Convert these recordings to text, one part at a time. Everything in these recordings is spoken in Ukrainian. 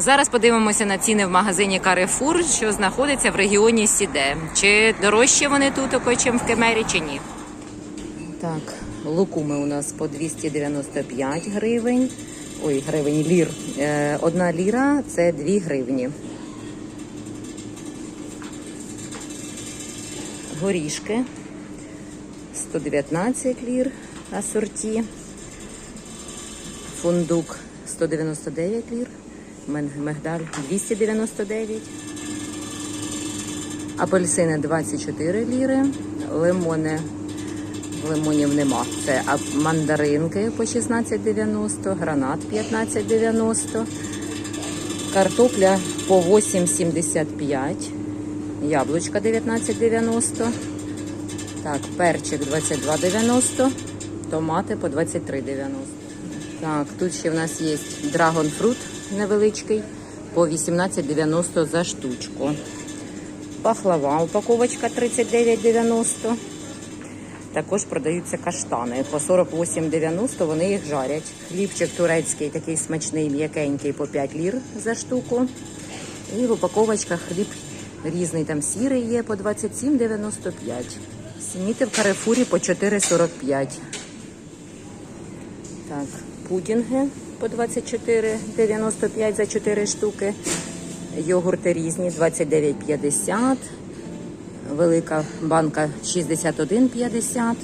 Зараз подивимося на ціни в магазині Carrefour, що знаходиться в регіоні Сіде. Чи дорожчі вони тут, чим в Кемері, чи ні? Так, лукуми у нас по 295 гривень. Ой, гривень лір. Е, Одна ліра це 2 гривні. Горішки 119 лір асорті. Фундук 199 лір. Мигдаль 299. Апельсини 24 ліри. Лимони. Лимонів нема. Це мандаринки по 16,90, гранат 15,90. Картопля по 8,75. Яблучка 19,90. Так, перчик 22,90. Томати по 23,90. Так, тут ще в нас є драгонфрут невеличкий по 18,90 за штучку. Пахлава упаковочка 39,90. Також продаються каштани по 48,90 вони їх жарять. Хлібчик турецький, такий смачний, м'якенький по 5 лір за штуку. І в упаковочках хліб різний, там сірий є по 27,95. Сініти в карифурі по 4,45. Так, пудінги по 24,95 за 4 штуки. Йогурти різні 29,50. Велика банка 61,50.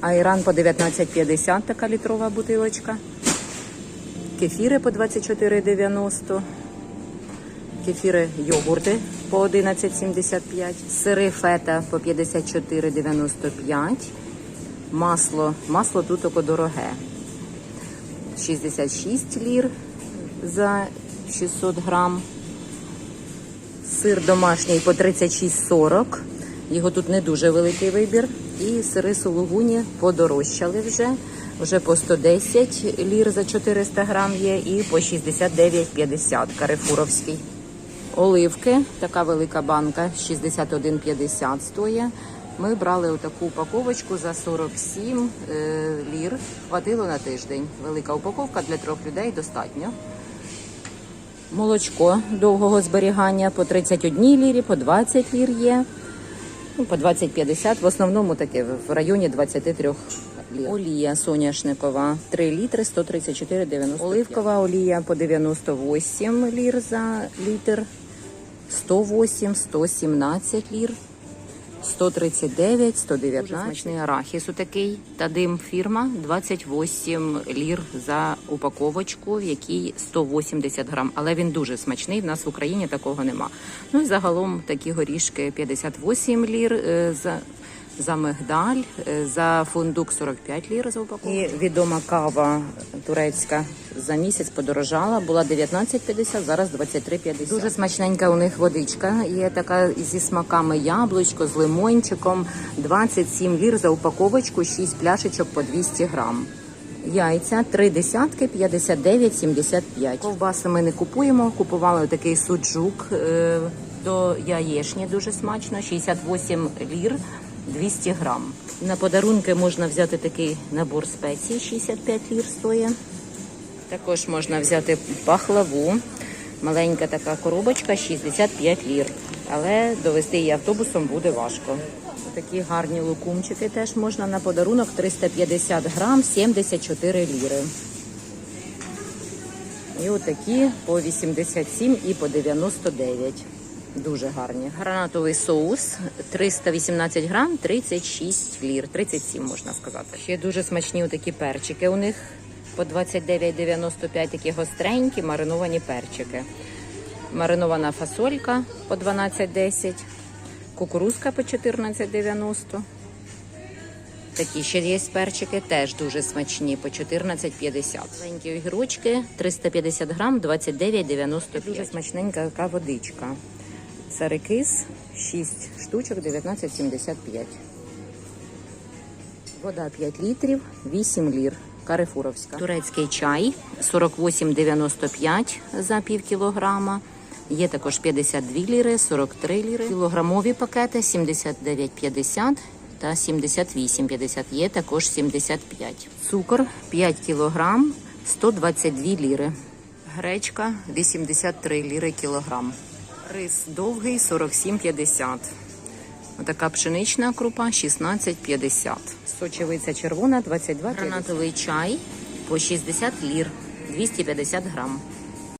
Айран по 19,50 така літрова бутилочка. Кефіри по 24,90. Кефіри йогурти по 11,75. Сири фета по 54,95. Масло. Масло тут дороге. 66 лір за 600 грам. Сир домашній по 36,40. Його тут не дуже великий вибір. І сири сулугуні подорожчали вже. Вже по 110 лір за 400 грам є і по 69,50 карифуровський. Оливки, така велика банка, 61,50 стоїть. Ми брали отаку упаковочку за 47 е, лір. Хватило на тиждень. Велика упаковка для трьох людей достатньо. Молочко довгого зберігання по 31 лірі, по 20 лір є. Ну, по 20-50, в основному таке в районі 23 лір. Олія соняшникова 3 літри 134,90. Оливкова олія по 98 лір за літр, 108, 117 лір. 139, 119. Дуже смачний арахіс такий. Та дим фірма 28 лір за упаковочку, в якій 180 грам. Але він дуже смачний. В нас в Україні такого нема. Ну і загалом такі горішки 58 лір е, за. За мигдаль, е, за фундук 45 лір за упаковку. І відома кава турецька за місяць подорожала, була 19,50, зараз 23,50. Дуже смачненька у них водичка. Є така зі смаками яблучко, з лимончиком. 27 лір за упаковочку, 6 пляшечок по 200 грам. Яйця три десятки 59,75. Ковбаси ми не купуємо. Купували такий суджук е, до яєшні, дуже смачно. 68 лір 200 грам. На подарунки можна взяти такий набор спецій, 65 лір стоїть. Також можна взяти пахлаву. Маленька така коробочка 65 лір. Але довести її автобусом буде важко. Такі гарні лукумчики теж можна на подарунок 350 грам 74 ліри. І отакі по 87 і по 99. Дуже гарні. Гранатовий соус 318 грам, 36 лір, 37 можна сказати. Ще дуже смачні такі перчики у них по 29,95 такі гостренькі мариновані перчики. Маринована фасолька по 12,10, кукурузка по 14,90. Такі ще є перчики, теж дуже смачні, по 14,50. Маленькі огірочки 350 грам, 29,95. Дуже смачненька така водичка. Царикис 6 штучок, 19,75. Вода 5 літрів, 8 лір. Карифуровська. Турецький чай 48,95 за пів кілограма. Є також 52 ліри, 43 ліри. Кілограмові пакети 79,50 та 78,50. Є також 75. Цукор 5 кілограм, 122 ліри. Гречка 83 ліри кілограм. Рис довгий 47,50. Отака пшенична крупа 16,50. Сочевиця червона 22,50. Гранатовий чай по 60 лір 250 грам.